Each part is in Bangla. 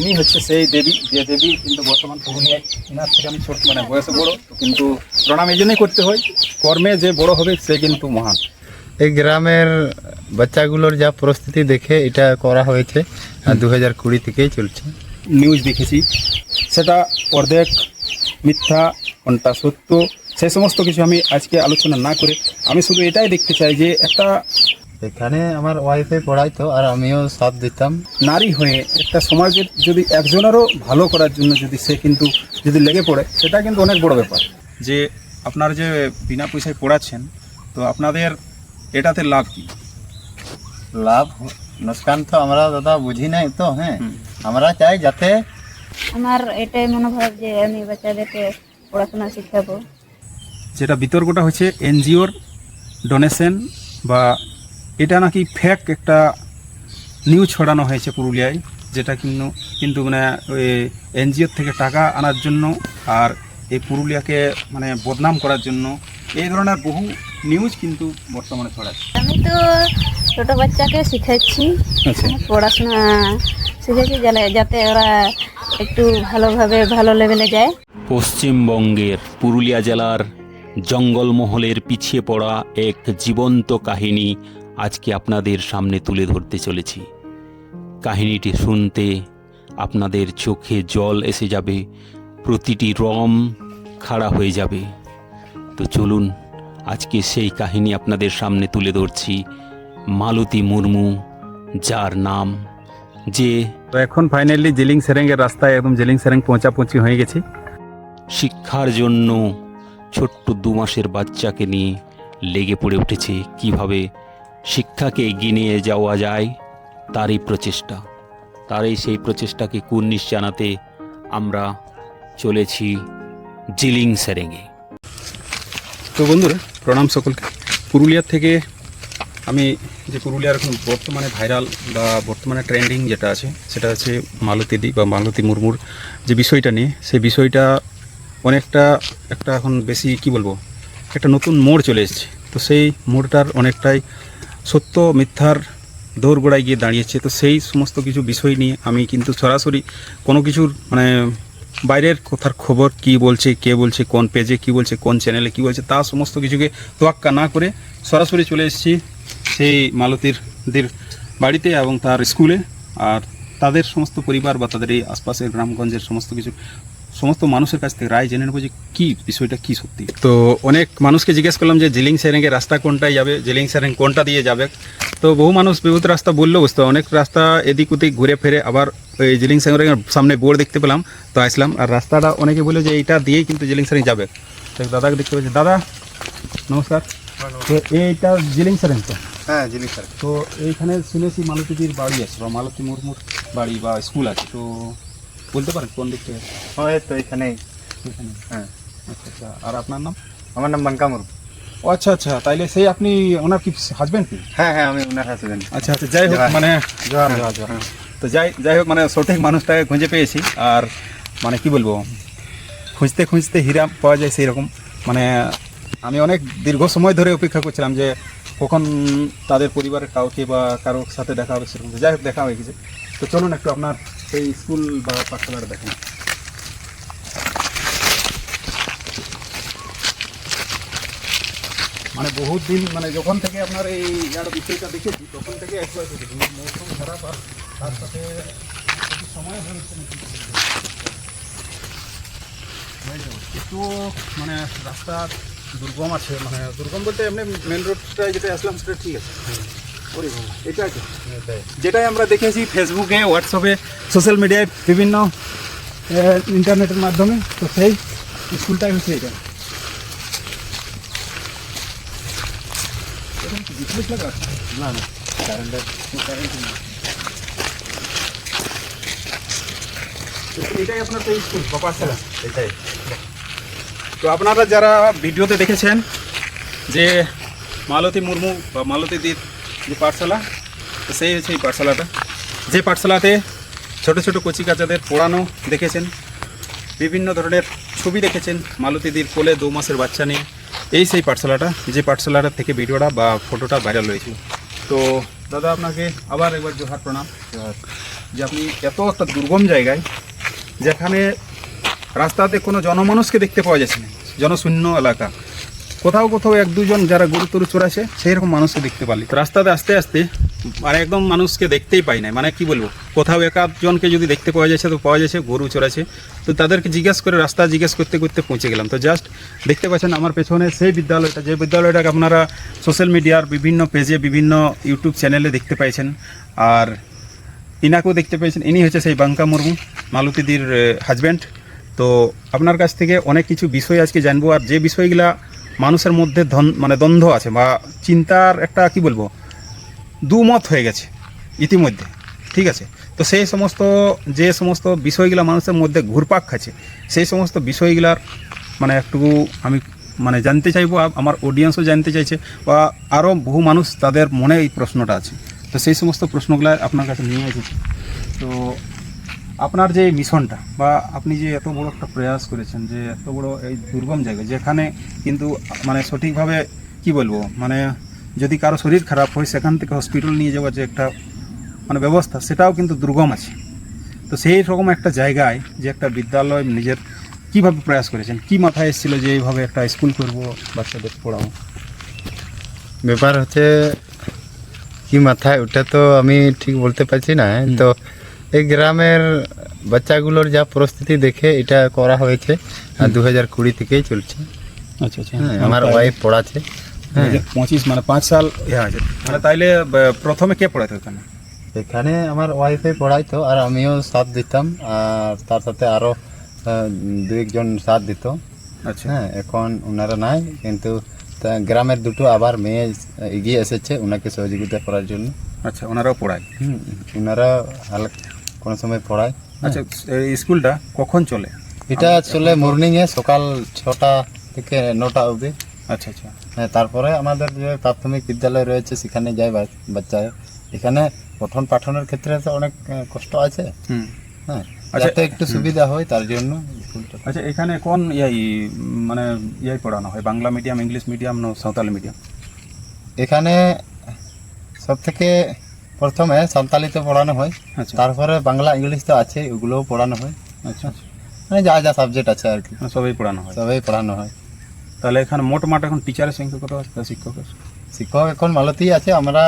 ইনি হচ্ছে সেই দেবী যে দেবী কিন্তু বর্তমান পুরুলিয়ায় ইনার থেকে আমি ছোট মানে বয়সে বড় কিন্তু প্রণাম এই জন্যই করতে হয়। কর্মে যে বড় হবে সে কিন্তু মহান। এই গ্রামের বাচ্চাগুলোর যা পরিস্থিতি দেখে এটা করা হয়েছে দু হাজার কুড়ি থেকেই চলছে। নিউজ দেখেছি। সেটা অর্ধেক মিথ্যা কোনটা সত্য সেই সমস্ত কিছু আমি আজকে আলোচনা না করে আমি শুধু এটাই দেখতে চাই যে একটা এখানে আমার ওয়াইফে পড়াইতো আর আমিও সাথ দিতাম। নারী হয়ে একটা সমাজের যদি একজনেরও ভালো করার জন্য যদি সে কিন্তু যদি লেগে পড়ে সেটা কিন্তু অনেক বড় ব্যাপার। যে আপনার যে বিনা পয়সায় পড়াচ্ছেন তো আপনাদের এটাতে লাভ কি? লাভ নুকসান তো আমরা দাদা বুঝি নাই তো হ্যাঁ। আমরা চাই যাতে আমার এটাই মনোভাব যে আমি বাচ্চাদেরকে পড়াশোনা শিখাবো। যেটা বিতর্কটা হচ্ছে এনজিওর ডোনেশন বা এটা নাকি ফ্যাক একটা নিউজ ছড়ানো হয়েছে পুরুলিয়ায় যেটা কিন্তু কিন্তু মানে ওই এনজিওর থেকে টাকা আনার জন্য আর এই পুরুলিয়াকে মানে বদনাম করার জন্য এই ধরনের বহু নিউজ কিন্তু বর্তমানে ছড়াচ্ছে। আমি তো ছোটো বাচ্চাকে শিখাচ্ছি আচ্ছা। পড়াশোনা শিখেছি যাতে- যাতে ওরা একটু ভালোভাবে ভালো লেভেলে যায়। পশ্চিমবঙ্গের পুরুলিয়া জেলার জঙ্গলমহলের পিছিয়ে পড়া এক জীবন্ত কাহিনী আজকে আপনাদের সামনে তুলে ধরতে চলেছি। কাহিনীটি শুনতে আপনাদের চোখে জল এসে যাবে প্রতিটি রম খাড়া হয়ে যাবে। তো চলুন আজকে সেই কাহিনী আপনাদের সামনে তুলে ধরছি। মালতী মুর্মু যার নাম যে তো এখন ফাইনালি জেলিং সেরেঙ্গের রাস্তায় একদম জেলিং সেরেং পৌঁছাপৌঁছি হয়ে গেছি। শিক্ষার জন্য ছোট্ট দু মাসের বাচ্চাকে নিয়ে লেগে পড়ে উঠেছে। কীভাবে শিক্ষাকে এগিয়ে নিয়ে যাওয়া যায়, তারই প্রচেষ্টা। তারই সেই প্রচেষ্টাকে কুর্নিশ জানাতে আমরা চলেছি জিলিং সেরেঙ্গে তো বন্ধুরা, প্রণাম সকলকে। পুরুলিয়ার থেকে আমি যে পুরুলিয়ার এখন বর্তমানে ভাইরাল বা বর্তমানে ট্রেন্ডিং যেটা আছে, সেটা হচ্ছে মালতী দি বা মালতী মুর্মুর যে বিষয়টা নিয়ে, সেই বিষয়টা অনেকটা একটা এখন বেশি, কি বলব, একটা নতুন মোড় চলে এসেছে। তো সেই মোড়টার অনেকটাই সত্য মিথ্যার দৌড়গোড়ায় গিয়ে দাঁড়িয়েছে। তো সেই সমস্ত কিছু বিষয় নিয়ে আমি কিন্তু সরাসরি কোনো কিছুর মানে বাইরের কথার খবর কি বলছে, কে বলছে, কোন পেজে কি বলছে, কোন চ্যানেলে কি বলছে, তা সমস্ত কিছুকে তোয়াক্কা না করে সরাসরি চলে এসেছি সেই মালতীর দের বাড়িতে এবং তার স্কুলে আর তাদের সমস্ত পরিবার বা তাদের এই আশপাশের গ্রামগঞ্জের সমস্ত কিছু সমস্ত মানুষের কাছ থেকে রায় জেনে নেব যে কী বিষয়টা কী সত্যি। তো অনেক মানুষকে জিজ্ঞেস করলাম যে জিলিং সেরেঙ্গের রাস্তা কোনটায় যাবে জিলিং সেরেং কোনটা দিয়ে যাবে। তো বহু মানুষ বিভূত রাস্তা বললেও বুঝতে অনেক রাস্তা এদিক ওদিক ঘুরে ফিরে আবার ওই জিলিং সেরেঙ্গের সামনে বোর্ড দেখতে পেলাম তো আসলাম। আর রাস্তাটা অনেকে বলে যে এইটা দিয়েই কিন্তু জিলিং সেরেং যাবে। তো দাদাকে দেখতে পেয়েছি। দাদা নমস্কার। তো এইটা জিলিং সেরেং তো? হ্যাঁ জিনিস স্যার তো এইখানে শুনেছি মালতীদির বাড়ি আছে বা মালতী মুর্মুর বাড়ি বা স্কুল আছে। তো বলতে পারেন কোন দিক থেকে হয় তো এখানেই। এখানে হ্যাঁ। আচ্ছা আচ্ছা। আর আপনার নাম? আমার নাম বানকামুর ও আচ্ছা আচ্ছা। তাইলে সেই আপনি ওনার কি হাজবেন্ড কি? হ্যাঁ হ্যাঁ আমি ওনার হাসবেন্ড আচ্ছা আচ্ছা। যাই হোক মানে জোহার, জোহার। হ্যাঁ। তো যাই যাই হোক মানে সঠিক মানুষটাকে খুঁজে পেয়েছি। আর মানে কি বলব? খুঁজতে খুঁজতে হীরা পাওয়া যায় সেই রকম মানে আমি অনেক দীর্ঘ সময় ধরে অপেক্ষা করছিলাম যে কখন তাদের পরিবারের কাউকে বা কারোর সাথে দেখা হবে সেরকম। যাই হোক দেখা হয়ে গেছে। তো চলুন একটু আপনার এই স্কুল বা পাঠশালাটা দেখেন। মানে বহুত দিন মানে যখন থেকে আপনার এই ইয়ার বিষয়টা দেখেছি, তখন থেকে মৌসুম খারাপ আর তার সাথে সময় হয়ে। একটু মানে রাস্তা দুর্গম আছে মানে দুর্গম বলতে এমনি মেন রোডটা যেটা আসলাম সেটা ঠিক আছে। এটা কি যেটাই আমরা দেখেছি ফেসবুকে হোয়াটসঅ্যাপে সোশ্যাল মিডিয়ায় বিভিন্ন ইন্টারনেটের মাধ্যমে তো সেই স্কুলটাই হচ্ছে এটা এরকম কি বিজনেস লাগা আছে? না না কারেন্টের কারেন্ট নেই। তো এটাই আপনার তো স্কুল বা পাঠশালা এটাই। তো আপনারা যারা ভিডিওতে দেখেছেন যে মালতী মুর্মু বা মালতী দির যে পাঠশালা তো সেই হচ্ছে এই পাঠশালাটা। যে পাঠশালাতে ছোট ছোট কচি কাচাদের পড়ানো দেখেছেন বিভিন্ন ধরনের ছবি দেখেছেন মালতীদির কোলে দু মাসের বাচ্চা নিয়ে এই সেই পাঠশালাটা যে পাঠশালাটা থেকে ভিডিওটা বা ফটোটা ভাইরাল হয়েছিল তো দাদা আপনাকে আবার একবার জোহার প্রণাম। যে আপনি এত একটা দুর্গম জায়গায় যেখানে রাস্তাতে কোনো জনমানুষকে দেখতে পাওয়া যাচ্ছে না জনশূন্য এলাকা কোথাও কোথাও এক দুজন যারা গরু তরু চড়াছে সেই রকম মানুষকে দেখতে পারলি রাস্তাতে আস্তে আস্তে আর একদম মানুষকে দেখতেই পাই না মানে কি বলব? কোথাও এক জনকে যদি দেখতে পাওয়া যাচ্ছে, তো পাওয়া যাচ্ছে গরু চড়াছে তো তাদেরকে জিজ্ঞাসা করে, রাস্তা জিজ্ঞেস করতে করতে পৌঁছে গেলাম। তো জাস্ট দেখতে পাচ্ছেন আমার পেছনে সেই বিদ্যালয়টা, যে বিদ্যালয়টাকে আপনারা সোশ্যাল মিডিয়ার বিভিন্ন পেজে বিভিন্ন ইউটিউব চ্যানেলে দেখতে পাইছেন। আর ইনাকেও দেখতে পেয়েছেন। ইনি হচ্ছে সেই বাঙ্কা মুর্মু, মালতীদির হাজব্যান্ড তো আপনার কাছ থেকে অনেক কিছু বিষয় আজকে জানব। আর যে বিষয়গুলা মানুষের মধ্যে ধন মানে দ্বন্দ্ব আছে বা চিন্তার একটা, কি বলব, দুমত হয়ে গেছে ইতিমধ্যে, ঠিক আছে? তো সেই সমস্ত, যে সমস্ত বিষয়গুলো মানুষের মধ্যে ঘুরপাক খাচ্ছে, সেই সমস্ত বিষয়গুলার মানে একটু আমি মানে জানতে চাইব আমার অডিয়েন্সও জানতে চাইছে, বা আরও বহু মানুষ তাদের মনে এই প্রশ্নটা আছে। তো সেই সমস্ত প্রশ্নগুলো আপনার কাছে নিয়ে এসেছি। তো আপনার যে মিশনটা বা আপনি যে এত বড় একটা প্রয়াস করেছেন যে এত বড় এই দুর্গম জায়গা যেখানে কিন্তু মানে সঠিকভাবে কি বলব মানে যদি কারও শরীর খারাপ হয় সেখান থেকে হসপিটাল নিয়ে যাওয়ার যে একটা মানে ব্যবস্থা সেটাও কিন্তু দুর্গম আছে। তো সেই রকম একটা জায়গায় যে একটা বিদ্যালয় নিজের কীভাবে প্রয়াস করেছেন? কি মাথায় এসেছিল যে এইভাবে একটা স্কুল করব বাচ্চাদের পড়াবো? ব্যাপার হচ্ছে কি মাথায় ওটা তো আমি ঠিক বলতে পারছি না। তো এই গ্রামের বাচ্চাগুলোর যা পরিস্থিতি দেখে এটা করা হয়েছে আর দু হাজার কুড়ি থেকেই চলছে। আচ্ছা আচ্ছা। হ্যাঁ, আমার ওয়াইফ পড়াচ্ছে। হ্যাঁ। পঁচিশ মানে পাঁচ সাল আছে। মানে তাইলে প্রথমে কে পড়াইতো এখানে? এখানে আমার ওয়াইফে পড়াইতো আর আমিও সাথ দিতাম আর তার সাথে আরও দু একজন সাথ দিত। আচ্ছা। হ্যাঁ এখন ওনারা নাই কিন্তু গ্রামের দুটো আবার মেয়ে এগিয়ে এসেছে ওনাকে সহযোগিতা করার জন্য। আচ্ছা ওনারাও পড়ায়? হুম, ওনারা হাল- কোনো সময় পড়ায়। আচ্ছা এই স্কুলটা কখন চলে? এটা চলে মর্নিংয়ে সকাল ছটা থেকে নটা অবধি। আচ্ছা আচ্ছা। হ্যাঁ তারপরে আমাদের যে প্রাথমিক বিদ্যালয় রয়েছে সেখানে যায় বা- বাচ্চারা। এখানে পঠন পাঠনের ক্ষেত্রে তো অনেক কষ্ট আছে। হুম। হ্যাঁ আচ্ছা, যাতে একটু সুবিধা হয় তার জন্য আচ্ছা এখানে কোন ইয়াই মানে ইয়াই পড়ানো হয়? বাংলা মিডিয়াম ইংলিশ মিডিয়াম না সাঁওতালি মিডিয়াম? এখানে সব থেকে প্রথমে সান্তালিতে পড়ানো হয় আচ্ছা। তারপরে বাংলা ইংলিশ তো আছে ওগুলোও পড়ানো হয়। আচ্ছা। মানে যা যা সাবজেক্ট আছে আর কি। মানে সবই পড়ানো হয়। সবাই পড়ানো হয়। তাহলে এখানে মোট মাঠ এখন টিচারের সংখ্যা কত আছে? শিক্ষকের শিক্ষক এখন মালতি আছে আমরা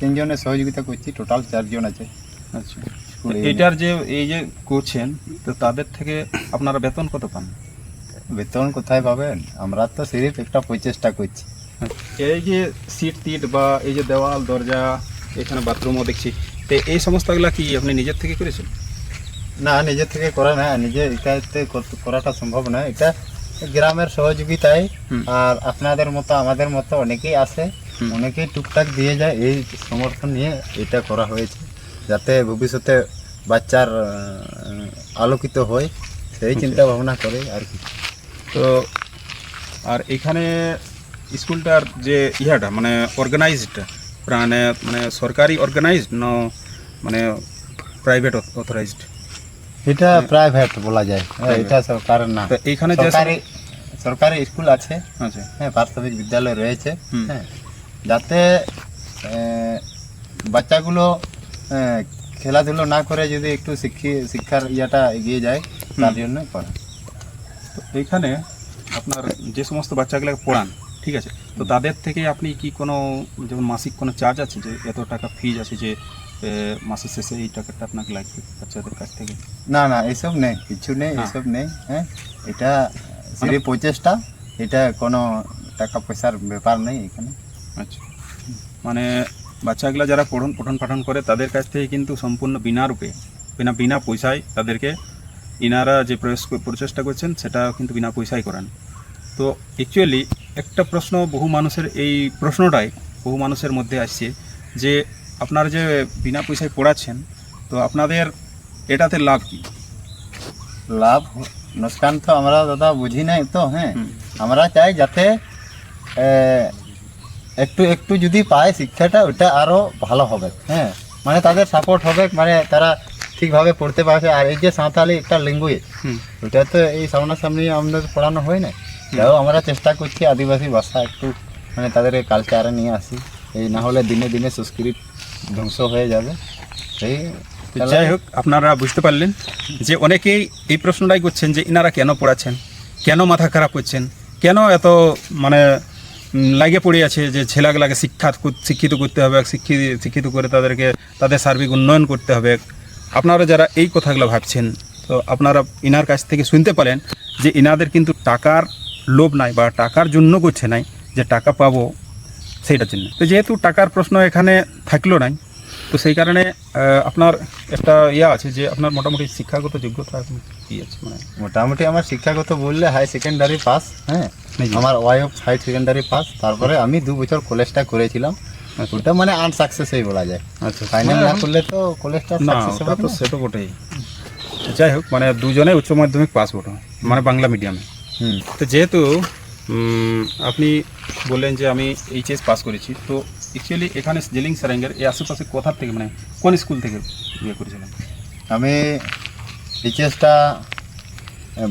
তিনজনের সহযোগিতা করছি টোটাল চারজন আছে। আচ্ছা। এটার যে এই যে করছেন তো তাদের থেকে আপনারা বেতন কত পান? বেতন কোথায় পাবেন? আমরা তো সিরিফ একটা প্রচেষ্টা করছি। এই যে সিট টিট বা এই যে দেওয়াল দরজা এখানে বাথরুমও দেখছি। তো এই সমস্তগুলা কি আপনি নিজের থেকে করেছেন? না নিজের থেকে করা না নিজে এটাতে করাটা সম্ভব না। এটা গ্রামের সহযোগিতায় আর আপনাদের মতো আমাদের মতো অনেকেই আসে হুম। অনেকেই টুকটাক দিয়ে যায় এই সমর্থন নিয়ে এটা করা হয়েছে। যাতে ভবিষ্যতে বাচ্চার আলোকিত হয় সেই চিন্তা ভাবনা করে আর কি। তো আর এখানে স্কুলটার যে ইহাটা মানে অর্গানাইজডটা মানে মানে সরকারি অর্গানাইজড না মানে প্রাইভেট অথরাইজড এটা প্রাইভেট বলা যায়। হ্যাঁ, এটা সরকারের না। এইখানে সরকারি সরকারি স্কুল আছে। আচ্ছা। হ্যাঁ প্রাথমিক বিদ্যালয় রয়েছে। হ্যাঁ যাতে বাচ্চাগুলো খেলাধুলো না করে যদি একটু শিক্ষি শিক্ষার ইয়েটা এগিয়ে যায় তার জন্য করা। তো এইখানে আপনার যে সমস্ত বাচ্চাগুলোকে পড়ান ঠিক আছে? তো তাদের থেকে আপনি কি কোনো যেমন মাসিক কোনো চার্জ আছে যে এত টাকা ফিজ আছে যে মাসের শেষে এই টাকাটা আপনাকে লাগবে বাচ্চাদের কাছ থেকে? না না এসব নেই কিছু নেই না। এসব নেই হ্যাঁ? এটা শুধু প্রচেষ্টা এটা কোনো টাকা পয়সার ব্যাপার নেই এখানে। আচ্ছা। মানে বাচ্চাগুলো যারা পঠন পঠন পাঠন করে তাদের কাছ থেকে কিন্তু সম্পূর্ণ বিনা রূপে বিনা বিনা পয়সায় তাদেরকে ইনারা যে প্রচেষ্টা করছেন সেটা কিন্তু বিনা পয়সায় করান। তো অ্যাকচুয়ালি একটা প্রশ্ন বহু মানুষের এই প্রশ্নটাই বহু মানুষের মধ্যে আসছে যে আপনারা যে বিনা পয়সায় পড়াচ্ছেন তো আপনাদের এটাতে লাভ কি? লাভ? নোসকান তো আমরা দাদা বুঝি নাই তো হ্যাঁ। আমরা চাই যাতে একটু একটু যদি পায় শিক্ষাটা ওটা আরও ভালো হবে হ্যাঁ। মানে তাদের সাপোর্ট হবে মানে তারা ঠিকভাবে পড়তে পারছে। আর এই যে সাঁওতালি একটা ল্যাঙ্গুয়েজ ওটা তো এই সামনাসামনি আমাদের পড়ানো হয় না তাও আমরা চেষ্টা করছি আদিবাসী ভাষা একটু মানে তাদের কালচারে নিয়ে আসি। এই না হলে দিনে দিনে সংস্কৃত ধ্বংস হয়ে যাবে। সেই যাই হোক, আপনারা বুঝতে পারলেন যে অনেকেই এই প্রশ্নটাই করছেন যে ইনারা কেন পড়াচ্ছেন, কেন মাথা খারাপ করছেন, কেন এত মানে লাগে পড়ে আছে যে ছেলেগুলাকে শিক্ষা শিক্ষিত করতে হবে শিক্ষিত শিক্ষিত করে তাদেরকে, তাদের সার্বিক উন্নয়ন করতে হবে। আপনারা যারা এই কথাগুলো ভাবছেন, তো আপনারা ইনার কাছ থেকে শুনতে পারেন যে ইনাদের কিন্তু টাকার লোভ নাই বা টাকার জন্য করছে নাই যে টাকা পাবো সেইটার জন্য। তো যেহেতু টাকার প্রশ্ন এখানে থাকল নাই তো সেই কারণে আপনার একটা ইয়ে আছে যে আপনার মোটামুটি শিক্ষাগত যোগ্যতা কি আছে? মানে মোটামুটি আমার শিক্ষাগত বললে হাই সেকেন্ডারি পাস হ্যাঁ? আমার ওয়াইফ হাই সেকেন্ডারি পাস তারপরে আমি দু বছর কলেজটা করেছিলাম। আচ্ছা। ওটা মানে আনসাকসেসই বলা যায়। আচ্ছা ফাইনাল না মানে করলে তো কলেজটা না সাকসেস তো না। সে তো বটেই। যাই হোক মানে দুজনে উচ্চ মাধ্যমিক পাস বটো। মানে বাংলা মিডিয়ামে তো যেহেতু আপনি বললেন যে আমি এইচএস পাস করেছি তো অ্যাকচুয়ালি এখানে জেলিং সারেঙ্গের এই আশেপাশে কোথা থেকে মানে কোন স্কুল থেকে ইয়ে করেছিলেন? আমি এইচএসটা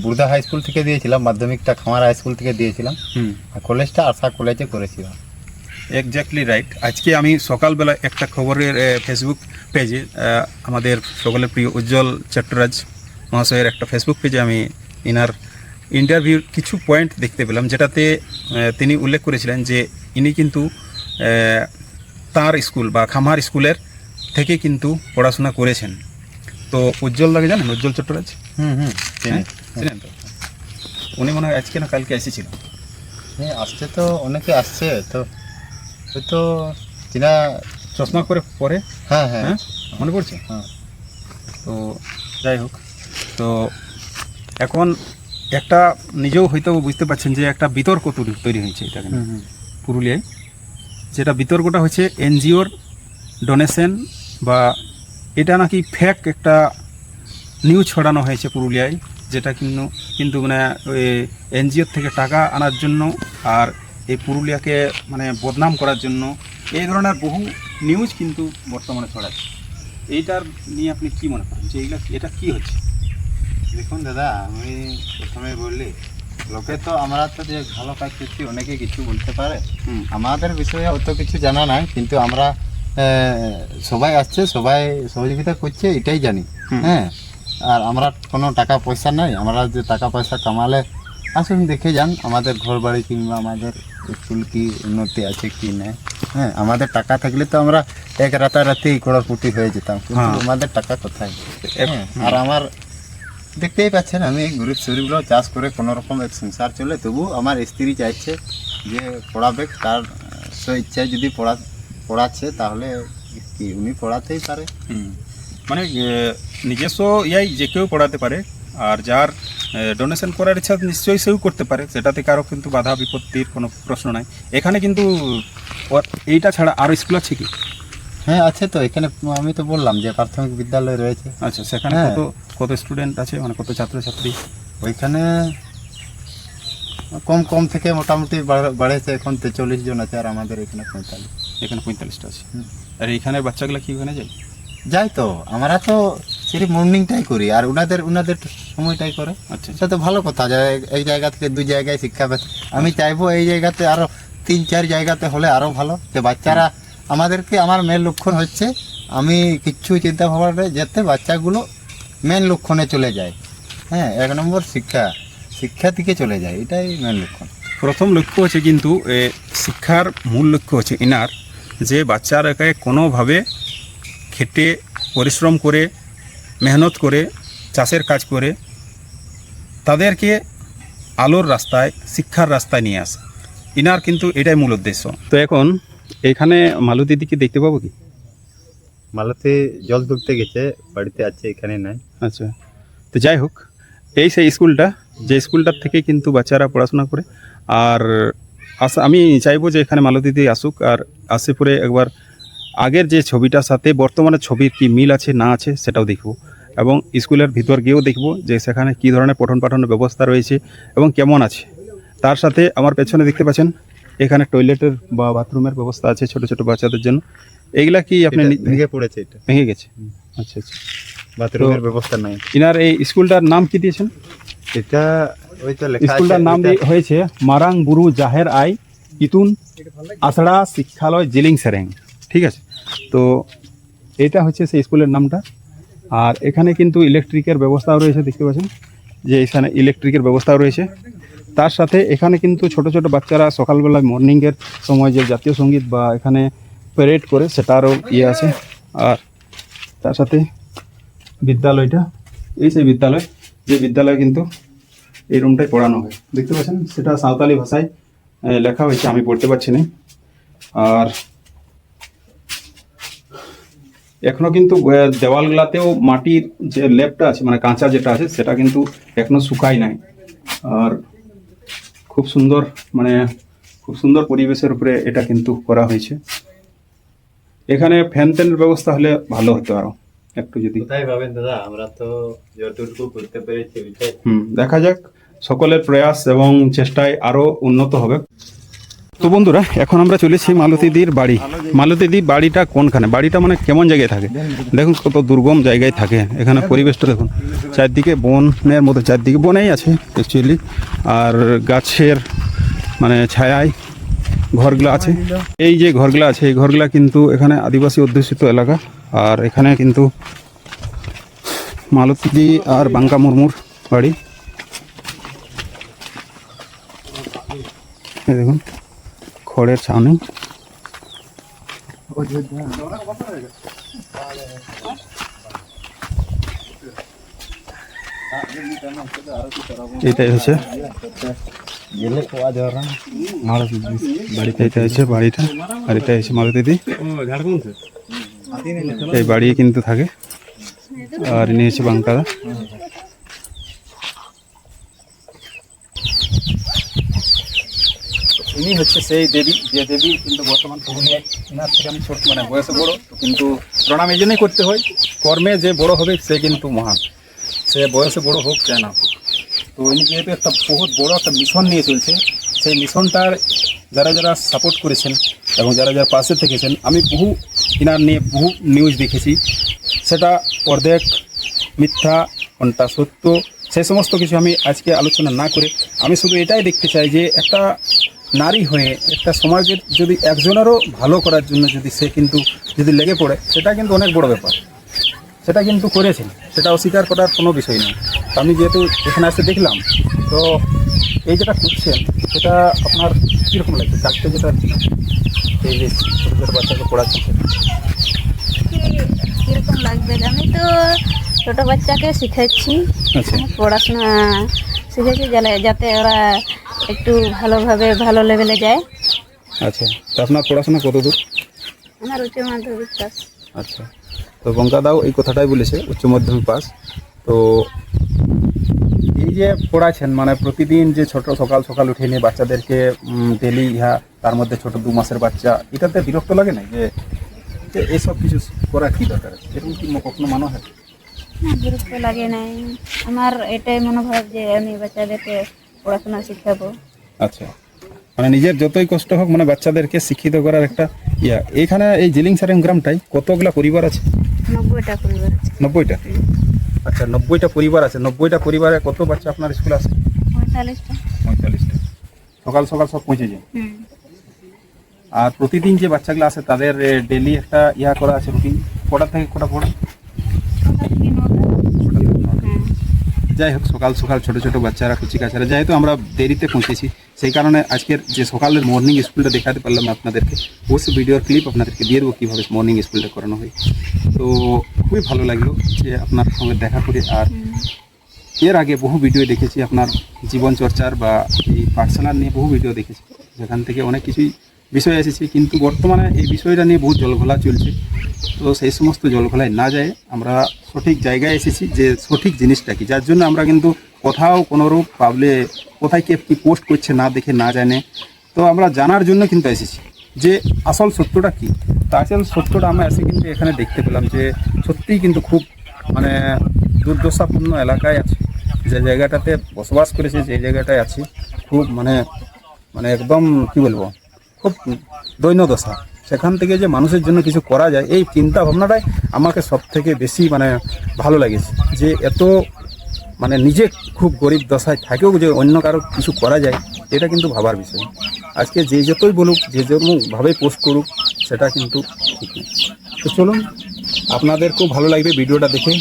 বুর্দা হাই স্কুল থেকে দিয়েছিলাম মাধ্যমিকটা খামার হাই স্কুল থেকে দিয়েছিলাম। হুম। আর কলেজটা আশা কলেজে করেছিলাম এক্স্যাক্টলি রাইট আজকে আমি সকালবেলা একটা খবরের ফেসবুক পেজে আমাদের সকলের প্রিয় উজ্জ্বল চট্টরাজ মহাশয়ের একটা ফেসবুক পেজে আমি ইনার ইন্টারভিউর কিছু পয়েন্ট দেখতে পেলাম যেটাতে তিনি উল্লেখ করেছিলেন যে ইনি কিন্তু তার স্কুল বা খামার স্কুলের থেকে কিন্তু পড়াশোনা করেছেন। তো উজ্জ্বল দাকে জানেন? উজ্জ্বল চট্টরাজ হুম হুম। চিনেন? তো? উনি মনে হয় আজকে না কালকে এসেছিল হ্যাঁ আসছে তো অনেকে আসছে তো হয়তো চিনা চশমা করে পরে? হ্যাঁ হ্যাঁ। হ্যাঁ? মনে পড়ছে? হ্যাঁ। তো যাই হোক তো এখন একটা নিজেও হয়তো বুঝতে পারছেন যে একটা বিতর্ক তৈরি- তৈরি হয়েছে এটা পুরুলিয়ায়। যেটা বিতর্কটা হচ্ছে এনজিওর ডোনেশন বা এটা নাকি ফেক একটা নিউজ ছড়ানো হয়েছে পুরুলিয়ায় যেটা কিন্তু কিন্তু মানে ওই এনজিওর থেকে টাকা আনার জন্য আর এই পুরুলিয়াকে মানে বদনাম করার জন্য এই ধরনের বহু নিউজ কিন্তু বর্তমানে ছড়াচ্ছে। এইটার নিয়ে আপনি কি মনে করেন যে এইগুলা এটা কি হচ্ছে? দেখুন দাদা আমি প্রথমে বললি লোকে তো আমরা তো যে ভালো কাজ করছি অনেকে কিছু বলতে পারে। আমাদের বিষয়ে অত কিছু জানা নাই কিন্তু আমরা সবাই আসছে সবাই সহযোগিতা করছে এটাই জানি। হ্যাঁ আর আমরা কোনো টাকা পয়সা নাই আমরা যে টাকা পয়সা কামালে আসুন দেখে যান আমাদের ঘর বাড়ি কিংবা আমাদের স্কুল কি উন্নতি আছে কি নেই। হ্যাঁ আমাদের টাকা থাকলে তো আমরা এক রাতারাতি করোড়পতি হয়ে যেতাম কিন্তু হ্যাঁ। আমাদের টাকা কোথায়? হ্যাঁ, আর আমার দেখতেই পাচ্ছেন, আমি গরিব শরীরগুলো চাষ করে কোনো রকম এক সংসার চলে, তবু আমার স্ত্রী চাইছে যে পড়াবে, তার সে ইচ্ছায় যদি পড়া, পড়াচ্ছে, তাহলে কি উনি পড়াতেই পারে। মানে নিজস্ব ইয়াই যে কেউ পড়াতে পারে, আর যার ডোনেশন করার ইচ্ছা নিশ্চয়ই সেও করতে পারে সেটাতে কারও কিন্তু বাধা বিপত্তির কোনো প্রশ্ন নাই। এখানে কিন্তু এইটা ছাড়া আরও স্কুল আছে কি? হ্যাঁ আছে তো এখানে আমি তো বললাম যে প্রাথমিক বিদ্যালয় রয়েছে। আচ্ছা সেখানে হ্যাঁ। কত কত স্টুডেন্ট আছে? মানে কত ছাত্রছাত্রী? ওইখানে কম কম থেকে মোটামুটি বাড়েছে এখন তেচল্লিশ জন আছে আর আমাদের এখানে পঁয়তাল্লিশ। এখানে পঁয়তাল্লিশটা আছে। আর এইখানে বাচ্চাগুলো কি ওখানে যায়? যাই তো আমরা তো সেটি মর্নিংটাই করি আর ওনাদের ওনাদের সময়টাই করে। আচ্ছা। সেটা তো ভালো কথা এক জায়গা থেকে দুই জায়গায় শিক্ষা পেতে আমি চাইব এই জায়গাতে আরও তিন চার জায়গাতে হলে আরও ভালো যে বাচ্চারা আমাদেরকে আমার মেন লক্ষণ হচ্ছে আমি কিচ্ছু চিন্তা ভাবনা যাতে বাচ্চাগুলো মেন লক্ষণে চলে যায়। হ্যাঁ এক নম্বর শিক্ষা শিক্ষা থেকে চলে যায় এটাই মেন লক্ষণ। প্রথম লক্ষ্য হচ্ছে কিন্তু এ, শিক্ষার মূল লক্ষ্য হচ্ছে ইনার যে বাচ্চারাকে কোনোভাবে খেটে পরিশ্রম করে মেহনত করে চাষের কাজ করে তাদেরকে আলোর রাস্তায় শিক্ষার রাস্তায় নিয়ে আসা। ইনার কিন্তু এটাই মূল উদ্দেশ্য। তো এখন এখানে মালতী দিকে দেখতে পাবো কি? মালতী জল তুলতে গেছে বাড়িতে আছে এখানে নাই। আচ্ছা। তো যাই হোক এই সেই স্কুলটা যে স্কুলটার থেকে কিন্তু বাচ্চারা পড়াশোনা করে। আর আশা আমি চাইব যে এখানে মালতীদি আসুক আর আসে পরে একবার আগের যে ছবিটার সাথে বর্তমানে ছবির কি মিল আছে না আছে সেটাও দেখব। এবং স্কুলের ভিতর গিয়েও দেখব যে সেখানে কী ধরনের পঠন পাঠনের ব্যবস্থা রয়েছে এবং কেমন আছে। তার সাথে আমার পেছনে দেখতে পাচ্ছেন এখানে টয়লেটের বা বাথরুমের ব্যবস্থা আছে ছোট ছোট বাচ্চাদের জন্য। এইগুলা কি আপনি ভেঙে পড়েছে এটা। ভেঙে গেছে? আচ্ছা আচ্ছা। বাথরুমের ব্যবস্থা নাই। ইনার এই স্কুলটার নাম কি দিয়েছেন? এটা ওই তো লেখা স্কুলটার নাম দিয়ে হয়েছে মারাং বুরু জাহের আই ইতুন আসড়া শিক্ষালয় জিলিং সেরেং। ঠিক আছে? তো এটা হচ্ছে সেই স্কুলের নামটা। আর এখানে কিন্তু ইলেকট্রিকের ব্যবস্থাও রয়েছে দেখতে পাচ্ছেন? যে এখানে ইলেকট্রিকের ব্যবস্থাও রয়েছে। তার সাথে এখানে কিন্তু ছোট ছোট বাচ্চারা সকালবেলায় মর্নিংয়ের সময় যে জাতীয় সংগীত বা এখানে প্যারেড করে, সেটারও ইয়ে আছে। আর তার সাথে বিদ্যালয়টা, এই সেই বিদ্যালয়, যে বিদ্যালয় কিন্তু এই রুমটায় পড়ানো হয়। দেখতে পাচ্ছেন? সেটা সাঁওতালি ভাষায় লেখা হয়েছে, আমি পড়তে পারছি না। আর এখনও কিন্তু দেওয়ালগুলাতেও মাটির যে লেপটা আছে মানে কাঁচা যেটা আছে, সেটা কিন্তু এখনও শুকাই নাই। আর খুব সুন্দর মানে খুব সুন্দর পরিবেশের উপরে এটা কিন্তু করা হয়েছে। এখানে ফ্যান ট্যানের ব্যবস্থা হলে ভালো হতো আরও একটু যদি। কোথায় পাবেন দাদা? আমরা তো যতটুকু করতে পেরেছি হুম দেখা যাক। সকলের প্রয়াস এবং চেষ্টায় আরও উন্নত হবে। তো বন্ধুরা, এখন আমরা চলেছি মালতীদির বাড়ি। মালতীদির বাড়িটা কোনখানে? বাড়িটা মানে কেমন জায়গায় থাকে? দেখুন কত দুর্গম জায়গায় থাকে। এখানে পরিবেশটা দেখুন। চারদিকে বনের মতো, চারদিকে বনেই আছে অ্যাকচুয়ালি আর গাছের মানে ছায়ায় ঘরগুলো আছে। এই যে ঘরগুলো আছে, এই ঘরগুলা কিন্তু এখানে আদিবাসী অধ্যুষিত এলাকা। আর এখানে কিন্তু মালতীদি আর বাঙ্কা মুর্মুর বাড়ি। দেখুন। খড়ের ছাউনি এটাই হচ্ছে। হচ্ছে বাড়িটা। আর এই বাড়ি কিন্তু থাকে। আর নিয়েছে হচ্ছে ইনি হচ্ছে সেই দেবী, যে দেবী কিন্তু বর্তমান পুরুলিয়ায় ইনার থেকে আমি ছোট মানে বয়সে বড় কিন্তু প্রণাম এই জন্যই করতে হয়, কর্মে যে বড় হবে সে কিন্তু মহান সে বয়সে বড় হোক চায় না। তো ইনি যেহেতু একটা বহুত বড় একটা মিশন নিয়ে চলছে, সেই মিশনটার যারা যারা সাপোর্ট করেছেন এবং যারা যারা পাশে থেকেছেন, আমি বহু ইনার নিয়ে বহু নিউজ দেখেছি সেটা অর্ধেক মিথ্যা, কোনটা সত্য সেই সমস্ত কিছু আমি আজকে আলোচনা না করে, আমি শুধু এটাই দেখতে চাই যে একটা নারী হয়ে একটা সমাজের যদি একজনেরও ভালো করার জন্য যদি সে কিন্তু যদি লেগে পড়ে সেটা কিন্তু অনেক বড় ব্যাপার। সেটা কিন্তু করেছেন সেটা অস্বীকার করার কোনো বিষয় নেই। আমি যেহেতু এখানে আসতে দেখলাম তো এই যেটা করছেন সেটা আপনার কীরকম লাগছে? কাজটা যেটা এই যে ছোটো ছোটো বাচ্চাকে পড়াচ্ছেন সেটা। কি- লাগবে? আমি তো ছোট বাচ্চাকে শিখাচ্ছি। আচ্ছা। পড়াশোনা শিখেছি যাতে ওরা একটু ভালোভাবে ভালো লেভেলে যায়। আচ্ছা তো আপনার পড়াশোনা কত দূর আমার উচ্চ মাধ্যমিক পাস। আচ্ছা তো বঙ্কাদাও এই কথাটাই বলেছে উচ্চ মাধ্যমিক পাস। তো এই যে পড়াচ্ছেন মানে প্রতিদিন যে ছোট সকাল সকাল উঠে নিয়ে বাচ্চাদেরকে ডেলি ইহা তার মধ্যে ছোট দু মাসের বাচ্চা এটাতে বিরক্ত লাগে না যে এইসব কিছু করা কি দরকার? এরকম কি কখনো মনে হয়? বিরক্ত লাগে নাই। আমার এটাই মনোভাব যে আমি বাচ্চাদেরকে পড়াশোনা শিখাবো। আচ্ছা। মানে নিজের যতই কষ্ট হোক মানে বাচ্চাদেরকে শিক্ষিত করার একটা ইয়া। এখানে এই জিলিং সারেং গ্রামটাই কতগুলা পরিবার আছে? নব্বইটা পরিবার আছে। নব্বইটা? আচ্ছা নব্বইটা পরিবার আছে। নব্বইটা পরিবারে কত বাচ্চা আপনার স্কুল আছে? পঁয়তাল্লিশটা। পঁয়তাল্লিশটা। সকাল সকাল সব পৌঁছে যায়। হুম। আর প্রতিদিন যে বাচ্চাগুলো আছে তাদের ডেলি একটা ইয়া করা আছে রুটিন কটা থেকে কটা পড়া? যাই হোক সকাল সকাল ছোট ছোট বাচ্চারা, কুচি কাছারা যেহেতু আমরা দেরিতে পৌঁছেছি। সেই কারণে আজকের যে সকালের মর্নিং স্কুলটা দেখাতে পারলাম আপনাদেরকে। অবশ্যই ভিডিওর ক্লিপ আপনাদেরকে দিয়ে দেবো কীভাবে মর্নিং স্কুলটা করানো হয়। তো খুবই ভালো লাগল যে আপনার সঙ্গে দেখা করে আর এর আগে বহু ভিডিও দেখেছি, আপনার জীবন চর্চার বা এই পাঠশালার নিয়ে বহু ভিডিও দেখেছি। যেখান থেকে অনেক কিছুই বিষয় এসেছে, কিন্তু বর্তমানে এই বিষয়টা নিয়ে বহু জলঘোলা চলছে। তো সেই সমস্ত জলঘোলায় না যায় আমরা সঠিক জায়গায় এসেছি যে সঠিক জিনিসটা কি, যার জন্য আমরা কিন্তু কোথাও কোনোরূপ পাবলে কোথায় কে কী পোস্ট করছে না দেখে না জানে। তো আমরা জানার জন্য কিন্তু এসেছি যে আসল সত্যটা কি। তা আসল সত্যটা আমরা এসে কিন্তু এখানে দেখতে পেলাম যে সত্যিই কিন্তু খুব মানে দুর্দশাপূর্ণ এলাকায় আছে। যে জায়গাটাতে বসবাস করেছে, যে জায়গাটায় আছি, খুব মানে মানে একদম কি বলব? খুব দৈন্যদশা। সেখান থেকে যে মানুষের জন্য কিছু করা যায়, এই চিন্তা ভাবনাটাই আমাকে সব থেকে বেশি মানে ভালো লাগেছে। যে এত মানে নিজে খুব গরিব দশায় থাকেও যে অন্য কারও কিছু করা যায়, এটা কিন্তু ভাবার বিষয়। আজকে যে যতই বলুক, যে যেরকমভাবে পোস্ট করুক, সেটা কিন্তু ঠিক নেই তো চলুন আপনাদেরকেও ভালো লাগবে ভিডিওটা দেখে।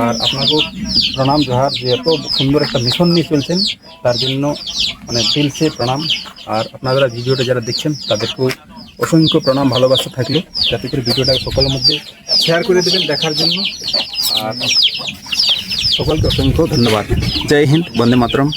আর আপনাকেও প্রণাম, জোহার, যে এত সুন্দর একটা মিশন নিয়ে চলছেন, তার জন্য মানে দিলসে প্রণাম। আর আপনারা ভিডিওটা যারা দেখছেন, তাদেরকেও অসংখ্য প্রণাম, ভালোবাসা থাকলে, যাতে করে ভিডিওটা সকলের মধ্যে শেয়ার করে দেবেন দেখার জন্য। আর সকলকে অসংখ্য ধন্যবাদ। জয় হিন্দ, বন্দে মাতরম।